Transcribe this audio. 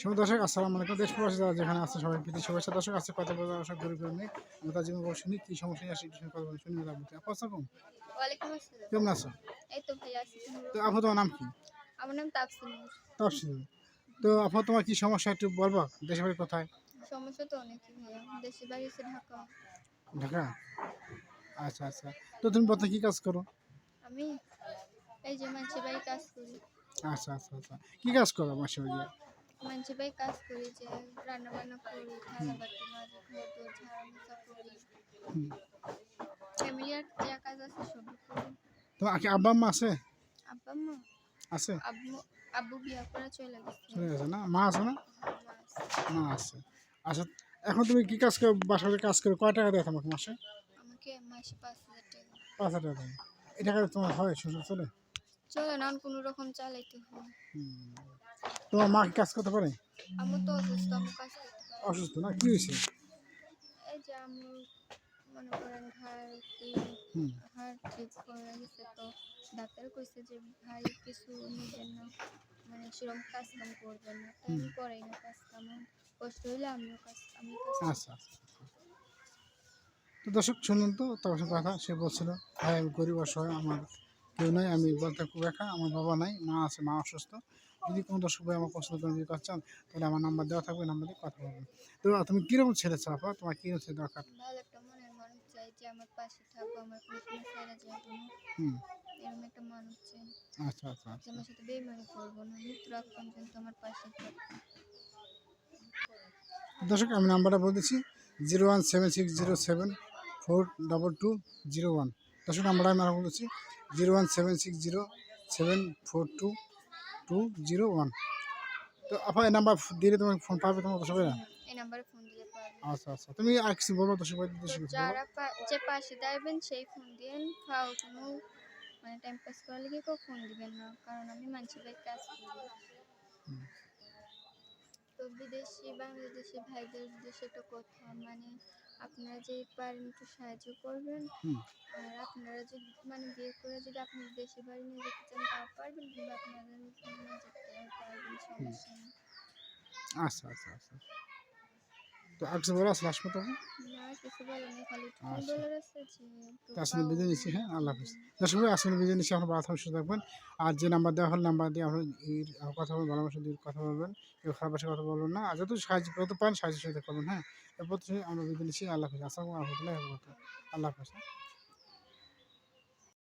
শুভ দর্শক আসসালামু আলাইকুম। দেশ প্রবাসী যারা যেখানে আছে সবাই প্রীতি শুভেচ্ছা। দর্শক আছে কথা দর্শক দূরে করে নিয়ে। আমি তার জীবন শুনি কি সমস্যা আসি একটু কথা বলি শুনি হচ্ছে আপু আসসালাম কেমন আছো? এই তো ভাইয়া আছি তো আপু তোমার নাম কি? আমার নাম তাপসিন নূর। তাপসিল তো আপু তোমার কি সমস্যা একটু বলবা দেশের বাড়ি কোথায়? সমস্যা তো ভাইয়া দেশের বাড়ি হচ্ছে ঢাকা। ঢাকা? আচ্ছা আচ্ছা। তো তুমি বর্তমানে কি কাজ করো? আমি এই যে মানুষের বাড়ি কাজ করি। আচ্ছা আচ্ছা আচ্ছা। কি কাজ করো আমার সঙ্গে মানুষের কাজ করি যে রান্না বান্না করি থালা বাটি মাঝে ঘর দোর ঝাড়া মোছা করি। ফ্যামিলি আর যা কাজ আছে সবই করি। কি আব্বা আম্মা আছে? আব্বা মা আছে? আব্বু আব্বু বিয়া করে চলে গেছে। চলে গেছে না? মা আছে না? মা আছে। আচ্ছা এখন তুমি কি কাজ করো? বাসায় কাজ করো কয় টাকা দেয় তোমাকে মাসে? আমাকে মাসে পাঁচ হাজার টাকা। পাঁচ হাজার টাকা টাকা তোমার হয় শ্বশুর চলে? চলে না কোনো রকম চালাইতে হয়। হুম। তোমার মা কি কাজ করতে পারে? অসুস্থ কাজ না। কি হয়েছে? এই যে আমি মনে করেন ঘাড় কি ঠিক করে গেছে তো ডাক্তার কইছে যে ভারী কিছু নিবেন না মানে সেরকম কাজ কাম করবেন না। তাই আমি করাই না কাজ কাম কষ্ট হইলে আমিও কাজ আমি আচ্ছা আচ্ছা তো দর্শক শুনুন তো তার সাথে কথা সে বলছিল ভাই আমি গরিব অসহায় আমার কেউ নাই আমি বলতে খুব একা আমার বাবা নাই মা আছে মা অসুস্থ। যদি কোনো দর্শক ভাই আমার পছন্দ করেন যদি চান তাহলে আমার নাম্বার দেওয়া থাকবে নাম্বার দিয়ে কথা বলবেন। তো তুমি কীরকম ছেলে চাও আপা? তোমার কীরকম ছেলে দরকার? আচ্ছা আচ্ছা আচ্ছা। দর্শক আমি নাম্বারটা বলে দিচ্ছি zero one seven six zero seven four double two zero one. দর্শক নাম্বারটা আমি আরও বলতেছি zero one seven six zero seven four two two zero one তো আপা এই নাম্বার দিলে তোমার ফোন পাবে তোমার দর্শক ভাইরা? এই নাম্বারে ফোন দিলে আচ্ছা আচ্ছা। তুমি আর কিছু বলব দর্শক ভাই দর্শক যারা যে পাশে দাঁড়াবেন সেই ফোন কোনো মানে টাইম পাস করার লেগে কেউ ফোন দিবেন না কারণ আমি মানুষের বাড়ি কাজ করি। তো বিদেশি বাংলাদেশি ভাইদের উদ্দেশ্যে একটা কথা মানে আপনারা যে পারেন একটু সাহায্য করবেন। আর আপনারা যদি মানে বিয়ে করে যদি আপনি দেশে বাড়ি নিয়ে যেতে চান তাও পারবেন কিংবা আপনারা নিয়ে যেতে পারবেন সমস্যা নেই। আচ্ছা আচ্ছা আচ্ছা। তো কিছু বলো আসলে আসব তখন আসলে পাও- বিজয় নিচ্ছি হ্যাঁ? আল্লাহ হাফিজ। দর্শক আসলে বিজয় নিচ্ছি আপনার বাথরুম সুস্থ থাকবেন আর যে নাম্বার দেওয়া হল নাম্বার দিয়ে আপনার কথা বলবেন ভালোবাসা দিয়ে কথা বলবেন। কেউ খারাপ ভাষায় কথা বলবেন না। আর যত সাহায্য করতে পারেন সাহায্য সাথে করবেন হ্যাঁ? এরপর আমরা বিজয় নিচ্ছি আল্লাহ হাফিজ। আসসালামু আলহামদুলিল্লাহ আল্লাহ হাফিজ হ্যাঁ?